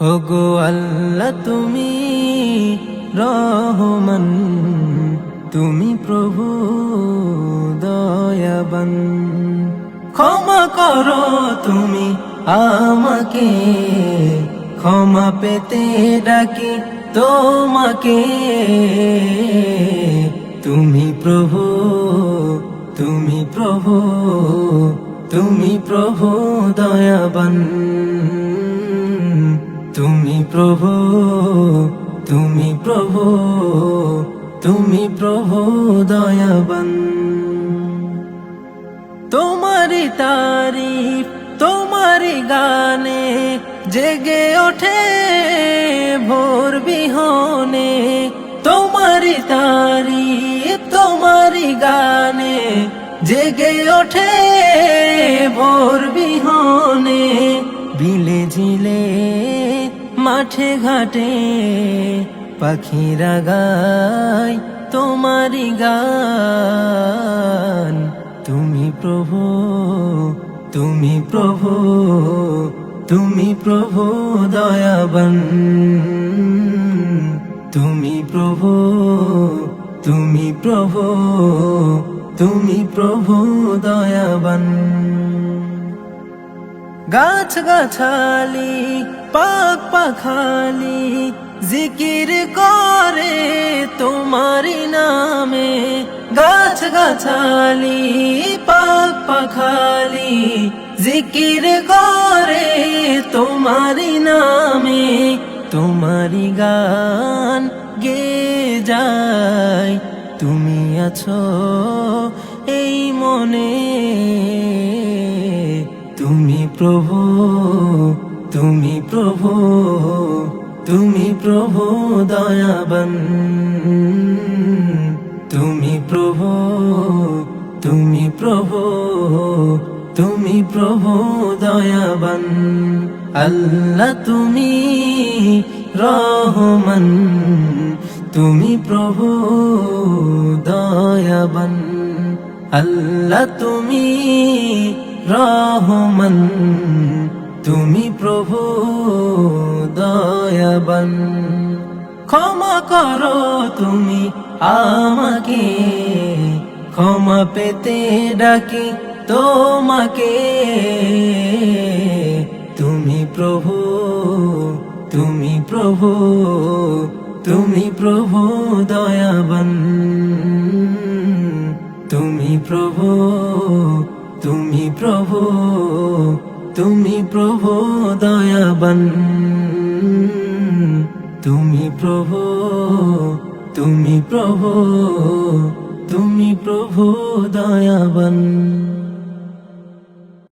ওগো আল্লাহ, তুমি রহমান, তুমি প্রভু দয়াবান। ক্ষমা করো তুমি আমাকে, ক্ষমা পেতে ডাকি তোমাকে। তুমি প্রভু তুমি প্রভু তুমি প্রভু দয়াবান। প্রভু, তুমি প্রভু তুমি প্রভু দয়াবান। তোমারি তারিফ তোমারি গানে জেগে ওঠে ভোর বিহনে। তোমারি তারিফ তোমারি গানে জেগে ওঠে ভোর বিহনে। বিলে ঝিলে মাঠে ঘাটে পাখিরা গায় তোমারি গান। তুমি প্রভু তুমি প্রভু তুমি প্রভু দয়াবান। তুমি প্রভু তুমি প্রভু তুমি প্রভু দয়াবান। গাছ গাছালি, পাক পাখালি, জিকির করে তোমারি নামে। গাছ গাছালি, পাক পাখালি, জিকির করে তোমারি নামে। তোমারি গান গে যায়। তুমি আছো এই মনে। প্রভু, তুমি প্রভু তুমি প্রভু দয়াবান। তুমি প্রভু তুমি প্রভু তুমি প্রভু দয়াবান। আল্লাহ, তুমি রহমান। তুমি প্রভু দয়াবান। আল্লাহ, তুমি রহমান, তুমি প্রভু দয়াবান। ক্ষমা করো তুমি আমাকে, ক্ষমা পেতে ডাকি তোমাকে। তুমি প্রভু তুমি প্রভু তুমি প্রভু দয়াবান। তুমি প্রভু তুমি প্রভু তুমি প্রভু দয়াবান। তুমি প্রভু তুমি প্রভু তুমি প্রভু দয়াবান।